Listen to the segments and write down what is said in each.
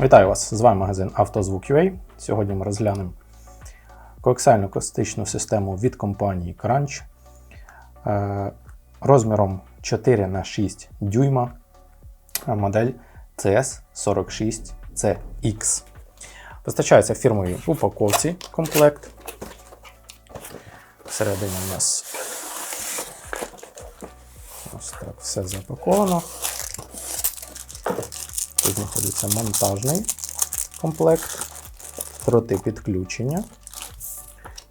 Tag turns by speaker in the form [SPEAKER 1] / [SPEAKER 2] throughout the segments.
[SPEAKER 1] Вітаю вас! З вами магазин «Автозвук.UA». Сьогодні ми розглянемо коаксіальну акустичну систему від компанії Crunch е, розміром 4 на 6 дюйма модель CS46CX. Постачається в фірмовій упаковці комплект. Всередині у нас ось так все запаковано. Тут знаходиться монтажний комплект, дроти підключення,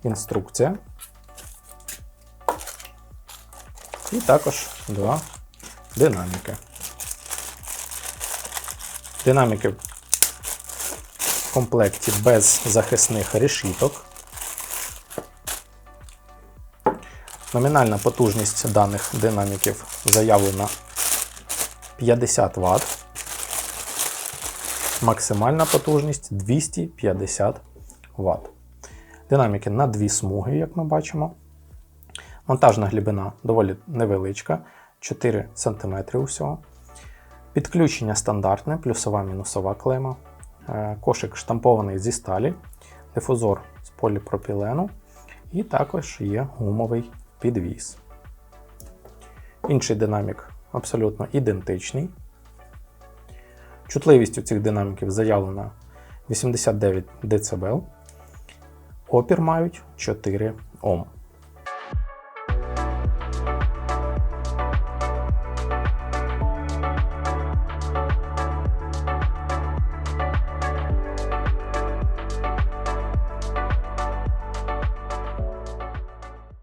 [SPEAKER 1] інструкція. І також два динаміки. Динаміки в комплекті без захисних решіток. Номінальна потужність даних динаміків заявлена 50 Вт. Максимальна потужність 250 Вт. Динаміки на дві смуги, як ми бачимо. Монтажна глибина доволі невеличка, 4 см усього. Підключення стандартне, плюсова мінусова клема. Е, Кошик штампований зі сталі, дифузор з поліпропілену і також є гумовий підвіс. Інший динамік абсолютно ідентичний. Чутливість у цих динаміків заявлена 89 дБ. Опір мають 4 Ом.